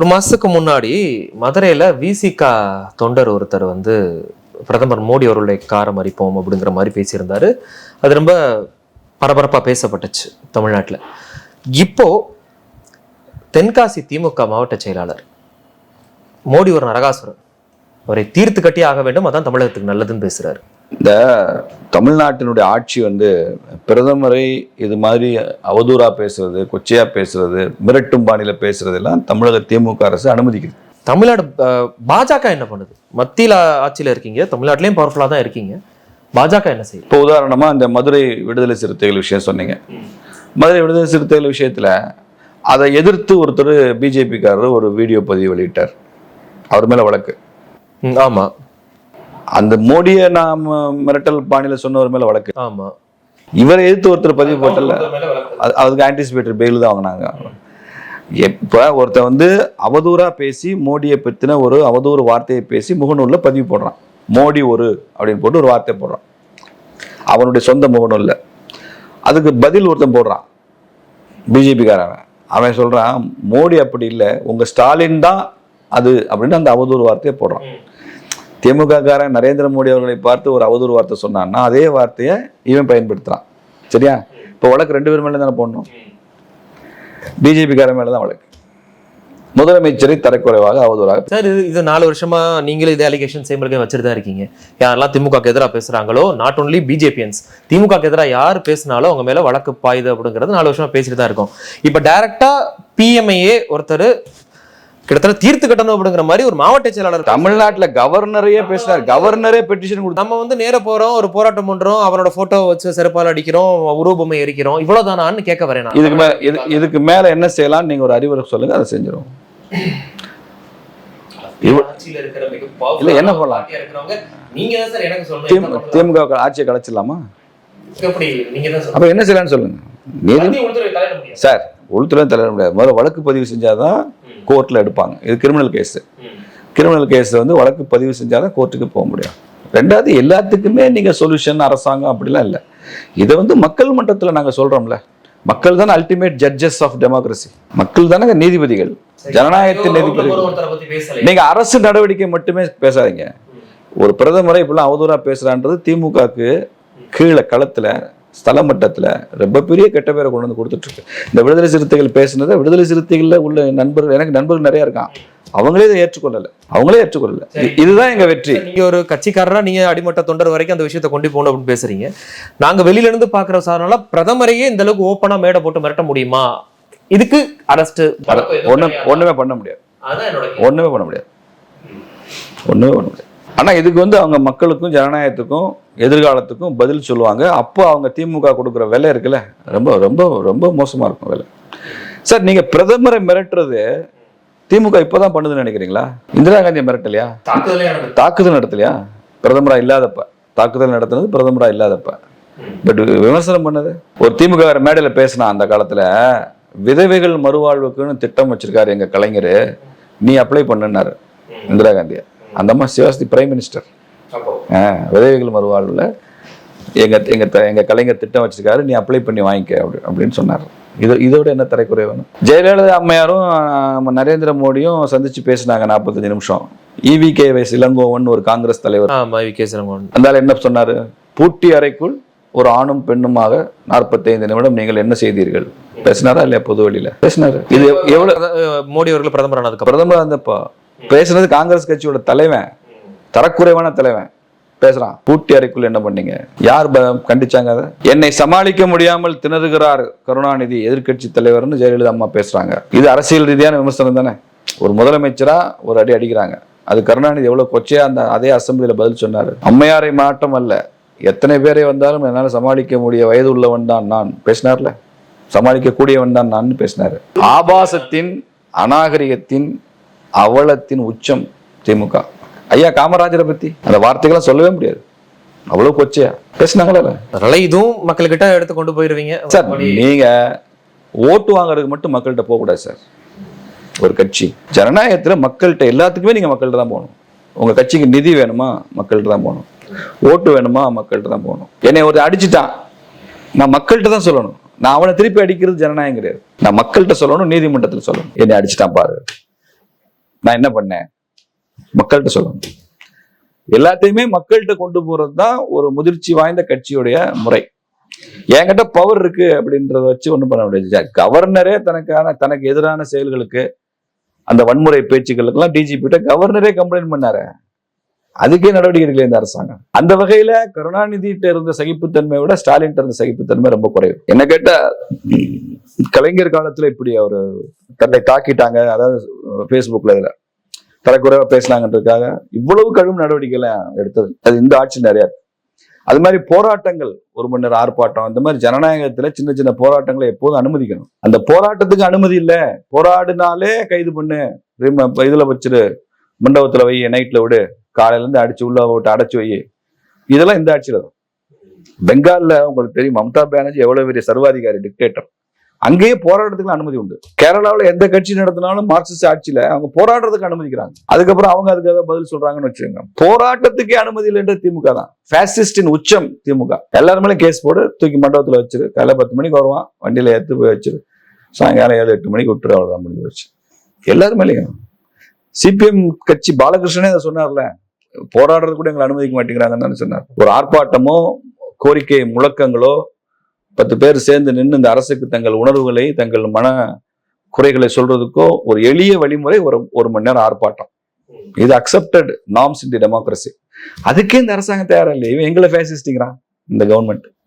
ஒரு மாசத்துக்கு முன்னாடி மதுரையில் விசிகா தொண்டர் ஒருத்தர் வந்து பிரதமர் மோடி அவர்களுடைய காரை மறிப்போம் அப்படிங்கிற மாதிரி பேசியிருந்தாரு. அது ரொம்ப பரபரப்பாக பேசப்பட்டுச்சு தமிழ்நாட்டில். இப்போ தென்காசி திமுக மாவட்ட செயலாளர் மோடி ஒரு நரகாசுரன் அவரை தீர்த்து கட்டி ஆக வேண்டும் அதான் தமிழகத்துக்கு நல்லதுன்னு பேசுகிறாரு இந்த தமிழ்நாட்டினுடைய ஆட்சி வந்து பிரதமரை இது மாதிரி அவதூறா பேசுறது கொச்சையா பேசுறது மிரட்டும் பாணியில பேசுறது எல்லாம் தமிழக திமுக அரசு அனுமதிக்குது. தமிழ்நாடு பாஜக என்ன பண்ணுது? மத்தியில ஆட்சியில இருக்கீங்க தமிழ்நாட்டிலையும் பவர்ஃபுல்லா தான் இருக்கீங்க. பாஜக என்ன செய்யுது? இப்போ உதாரணமா இந்த மதுரை விடுதலை சிறுத்தைகள் விஷயம் சொன்னீங்க. மதுரை விடுதலை சிறுத்தைகள் விஷயத்துல அதை எதிர்த்து ஒருத்தர் பிஜேபிக்காரர் ஒரு வீடியோ பதிவு வெளியிட்டார். அவர் மேல வழக்கு. ம், ஆமா. அந்த மோடியை நாம் மிரட்டல் பாணியில சொன்னவர் மேல வழக்கு. ஆமா. இவரை எதிர்த்து ஒருத்தர் பதிவு போட்டல அது- அதுக்கு ஆன்டிசிபேட்டர் பெயில் தான் வாங்கினாங்க. எப்ப ஒருத்தன் வந்து அவதூறா பேசி மோடியை பத்தின ஒரு அவதூறு வார்த்தையை பேசி முகநூல்ல பதிவு போடுறான். மோடி ஒரு அப்படின்னு போட்டு ஒரு வார்த்தை போடுறான். அவனுடைய சொந்த முகநூல்ல. அதுக்கு பதில் ஒருத்தன் போடுறான். பிஜேபிக்காரன். அவன் சொல்றான் மோடி அப்படி இல்லை. உங்க ஸ்டாலின் தான் அது அப்படின்னு அந்த அவதூறு வார்த்தையை போடுறான். திமுக காரன் நரேந்திர மோடி அவர்களை பார்த்து ஒரு அவதூறு வார்த்தை சொன்னான்னா அதே வார்த்தையை இவன் பயன்படுத்துறான். சரியா? இப்போ வழக்கு ரெண்டு பேர் மேலே தானே போடணும். பிஜேபி காரன் தான் வழக்கு. முதலமைச்சரை தரக்குறைவாக அவதூறாக சார் இது இது நாலு வருஷமா நீங்களும் இதே அலிகேஷன் சேம்பலுக்கு வச்சுட்டு தான் இருக்கீங்க. யாரெல்லாம் திமுக எதிராக பேசுறாங்களோ நாட் ஒன்லி பிஜேபியன்ஸ் திமுக எதிராக யார் பேசினாலும் அவங்க மேல வழக்கு பாயுது அப்படிங்கிறது நாலு வருஷமா பேசிட்டு தான் இருக்கும். இப்போ டைரக்டா பிஎம்ஐஏ ஒருத்தர் கிட்டத்தட்ட தீர்த்து கட்டணும் அப்படிங்கிற மாதிரி ஒரு மாவட்ட செயலாளர் தமிழ்நாட்டுல கவர்னரையே பேசினார் கவர்னரே பெட்டிஷன் கொடுத்தார் நம்ம வந்து நேர போறோம் ஒரு போராட்டம் பண்றோம் அவரோட போட்டோ வச்சு செருப்பால் அடிக்கிறோம் உருவபொம்மை எரிக்கிறோம் இவ்வளவுதானான்னு கேட்க வரேன் நான். இதுக்கு மேல இது இதுக்கு மேல என்ன செய்யலாம் நீங்க ஒரு அறிவுரை சொல்லுங்க அதை செஞ்சிடும் இல்ல, என்ன பண்ணலாம்? பார்ட்டியா இருக்கிறவங்க நீங்க தான் சார் எனக்கு சொல்லணும் திமுக ஆட்சியை கலைச்சிடலாமா? எப்படி நீங்க தான் அப்ப என்ன செய்யலாம்னு சொல்லுங்க? சார் உள்துறை தலையிட முடியாது. முதல்ல வழக்கு பதிவு செஞ்சாதான் கோர்ட்ல எடுப்பாங்க. இது கிரிமினல் கேஸ் கிரிமினல் கேஸ் வந்து வழக்கு பதிவு செஞ்சாதான் கோர்ட்டுக்கு போக முடியும். ரெண்டாவது எல்லாத்துக்குமே நீங்க சொல்யூஷன் அரசாங்கம் அப்படிலாம் இல்லை. இதை வந்து மக்கள் மன்றத்துல நாங்க சொல்றோம்ல. மக்கள் தானே அல்டிமேட் ஜட்ஜஸ் ஆஃப் டெமோக்ரஸி மக்கள் தானே நீதிபதிகள். ஜனநாயகத்தின் நீதிபதிகள். ஒருத்தரை பத்தி பேசல நீங்க அரசு நடவடிக்கை மட்டுமே பேசாதீங்க. ஒரு பிரதமரை இப்படிலாம் அவதூறா பேசுறான்றது திமுகக்கு கீழே களத்துல ஸ்தல மட்டத்துல ரொம்ப பெரிய கெட்ட பேரை கொண்டு வந்து கொடுத்துட்டு இருக்கு இந்த விடுதலை சிறுத்தைகள் பேசுனதை விடுதலை சிறுத்தைகள்ல உள்ள நண்பர்கள் எனக்கு நண்பர்கள் நிறைய இருக்கான் அவங்களே இதை ஏற்றுக்கொள்ளல. அவங்களே ஏற்றுக்கொள்ளல. இதுதான் எங்க வெற்றி. நீங்க ஒரு கட்சிக்காரரா நீங்க அடிமட்ட தொண்டர் வரைக்கும் அந்த விஷயத்தை கொண்டு போகணும் அப்படின்னு பேசுறீங்க. நாங்க வெளியில இருந்து பாக்குற சாதனால பிரதமரையே இந்த அளவுக்கு ஓப்பனா மேடை போட்டு மிரட்ட முடியுமா? இதுக்கு அரஸ்ட் ஒண்ணும் ஒண்ணுமே பண்ண முடியாது. ஒண்ணுமே பண்ண முடியாது. ஒண்ணுமே பண்ண முடியாது. ஆனா இதுக்கு வந்து அவங்க மக்களுக்கும் ஜனநாயகத்துக்கும் எதிர்காலத்துக்கும் பதில் சொல்லுவாங்க. அப்போ அவங்க திமுக கொடுக்குற விலை இருக்குல்ல? ரொம்ப ரொம்ப ரொம்ப மோசமா இருக்கும் விலை. சார் நீங்க பிரதமரை மிரட்டுறது திமுக இப்பதான் பண்ணுதுன்னு நினைக்கிறீங்களா? இந்திரா காந்தியை மிரட்டலையா? தாக்குதலே நடத்தலையா? பிரதமரா இல்லாதப்ப. தாக்குதல் நடத்துனது பிரதமரா இல்லாதப்ப. பட் விமர்சனம் பண்ணது. ஒரு திமுக வேற மேடையில பேசினா அந்த காலத்துல விதவைகள் மறுவாழ்வுக்குன்னு திட்டம் வச்சிருக்காரு எங்க கலைஞர். நீ அப்ளை பண்ணுனாரு இந்திரா காந்தியை. அந்த அம்மா சிவாஸ்தி பிரைம் மினிஸ்டர். விதவைகள் மறுவாழ்வுல எங்க எங்க த- எங்க கலைஞர் திட்டம் வச்சிருக்காரு நீ அப்ளை பண்ணி வாங்கிக்க அப்படி அப்படின்னு சொன்னார். இது இதோட என்ன தரைக்குறை வேணும்? ஜெயலலிதா அம்மையாரும் நம்ம நரேந்திர மோடியும் சந்திச்சு பேசினாங்க நாற்பத்தஞ்சு நிமிஷம். E EV K S Elangovan ஒரு காங்கிரஸ் தலைவர். சிலங்கோன் அந்த என்ன சொன்னாரு? பூட்டி அறைக்குள் ஒரு ஆணும் பெண்ணுமாக 45 நிமிடம் நீங்கள் என்ன செய்தீர்கள்? பேசினாரா இல்லையா பொது வெளியில பேசினாரு. இது எவ்- எவ்வளவு? மோடி அவர்கள் பிரதமர் ஆனதுக்கு பிரதமர் இருந்தப்போ. பேசுனது காங்கிரஸ் கட்சியோட தலைவன் தரக்குறைவான தலைவன். பேசுறான் பூட்டி அறைக்குள் என்ன பண்ணீங்க? யார் கண்டிச்சாங்க அதை? என்னை சமாளிக்க முடியாமல் திணறுகிறார் கருணாநிதி எதிர்க்கட்சி தலைவர்னு ஜெயலலிதா அம்மா பேசுறாங்க. இது அரசியல் ரீதியான விமர்சனம் தானே? ஒரு முதலமைச்சரா ஒரு அடி அடிக்கிறாங்க. அது கருணாநிதி எவ்வளவு கொச்சையா அந்த அதே அசம்பிளியில பதில் சொன்னாரு. அம்மையாரை மாற்றம் அல்ல. எத்தனை பேரை வந்தாலும் என்னால் சமாளிக்க முடிய வயது உள்ளவன் தான் நான். பேசினார்ல? சமாளிக்க கூடியவன் தான் நான் பேசினாரு. ஆபாசத்தின் அநாகரிகத்தின் அவலத்தின் உச்சம் திமுக. ஐயா காமராஜரை பத்தி அந்த வார்த்தைகள்லாம் சொல்லவே முடியாது. அவ்வளவு கொச்சையா? பேசினாங்களா அதனால இதுவும் மக்கள்கிட்ட எடுத்து கொண்டு போயிருவீங்க. சார் நீங்க ஓட்டு வாங்குறதுக்கு மட்டும் மக்கள்கிட்ட போக கூடாது சார். ஒரு கட்சி. ஜனநாயகத்துல மக்கள்கிட்ட எல்லாத்துக்குமே நீங்க மக்கள்கிட்ட தான் போகணும். உங்க கட்சிக்கு நிதி வேணுமா? மக்கள்கிட்ட தான் போகணும். ஓட்டு வேணுமா? மக்கள்கிட்ட தான் போகணும். என்னை ஒரு அடிச்சிட்டான். நான் மக்கள்கிட்ட தான் சொல்லணும். நான் அவனை திருப்பி அடிக்கிறது ஜனநாயகம் கிடையாது நான் மக்கள்கிட்ட சொல்லணும் நீதிமன்றத்தில் சொல்லணும். என்னை அடிச்சிட்டான் பாரு. நான் என்ன பண்ணேன்? மக்கள்கிட்ட சொல்லணும். எல்லாத்தையுமே மக்கள்கிட்ட கொண்டு போறது தான் ஒரு முதிர்ச்சி வாய்ந்த கட்சியுடைய முறை. என்கிட்ட பவர் இருக்கு அப்படின்றத வச்சு ஒன்றும் பண்ண முடியாது. கவர்னரே தனக்கான தனக்கு எதிரான செயல்களுக்கு அந்த வன்முறை பேச்சுக்களுக்கெல்லாம் டிஜிபிட்ட கவர்னரே கம்ப்ளைண்ட் பண்ணாரு. அதுக்கே நடவடிக்கை எடுக்கல இந்த அரசாங்கம். அந்த வகையில கருணாநிதிட்ட இருந்த சகிப்புத்தன்மையை விட ஸ்டாலின் இருந்த சகிப்புத்தன்மை ரொம்ப குறைவு. என்ன கேட்டா கலைஞர் காலத்துல இப்படி அவர் தன்னை தாக்கிட்டாங்க. அதாவது ஃபேஸ்புக்கில் இதில். தரக்குறைவாக பேசலாங்கன்றதுக்காக இவ்வளவு கடும் நடவடிக்கை எடுத்தது. அது இந்த ஆட்சி நிறையா அது மாதிரி போராட்டங்கள் ஒரு மணி நேரம் ஆர்ப்பாட்டம் அந்த மாதிரி ஜனநாயகத்தில் சின்ன சின்ன போராட்டங்களை எப்போதும் அனுமதிக்கணும். அந்த போராட்டத்துக்கு அனுமதி இல்லை. போராடினாலே கைது பண்ணு. இதில் இதுல வச்சிரு. மண்டபத்தில் வை நைட்டில் விடு. காலையிலேருந்து அடிச்சு உள்ள விட்டு அடைச்சு வை. இதெல்லாம் இந்த ஆட்சியில் வரும் பெங்காலில் உங்களுக்கு தெரியும் மம்தா பானர்ஜி எவ்வளோ பெரிய சர்வாதிகாரி டிக்டேட்டர் அங்கேயே போராட்டத்துக்கு அனுமதி உண்டு. கேரளாவில் எந்த கட்சி நடத்தினாலும் மார்க்சிஸ்ட் ஆட்சியில் அவங்க போராடுறதுக்கு அனுமதிக்கிறாங்க. அதுக்கப்புறம் அவங்க அதுக்கு ஏதாவது பதில் சொல்றாங்கன்னு வச்சுக்கோங்க. போராட்டத்துக்கே அனுமதி இல்லைன்ற திமுக தான். ஃபேசிஸ்டின் உச்சம் திமுக. எல்லாருமே கேஸ் போடு தூக்கி மண்டபத்தில் வச்சிரு. காலை பத்து மணிக்கு வருவான் வண்டியில் எடுத்து போய் வச்சிரு. சாயங்காலம் ஏழு எட்டு மணிக்கு விட்டுரு அவ்வளோதான் முடிஞ்சு வச்சு எல்லாருமே சிபிஎம் கட்சி பாலகிருஷ்ணனே அதை சொன்னார்ல. போராடுறது கூட எங்களை அனுமதிக்க மாட்டேங்கிறாங்கன்னு சொன்னார். ஒரு ஆர்ப்பாட்டமோ கோரிக்கை முழக்கங்களோ பத்து பேர் சேர்ந்து நின்று இந்த அரசுக்கு தங்கள் உணர்வுகளை தங்கள் மன குறைகளை சொல்றதுக்கோ ஒரு எளிய வழிமுறை ஒரு ஒரு மணி நேரம் ஆர்ப்பாட்டம். இது accepted norms in the democracy அதுக்கே இந்த அரசாங்கம் தயாரா இல்லையே? இவன் எங்களை ஃபேசிஸ்டிங்கிறான் இந்த கவர்மெண்ட்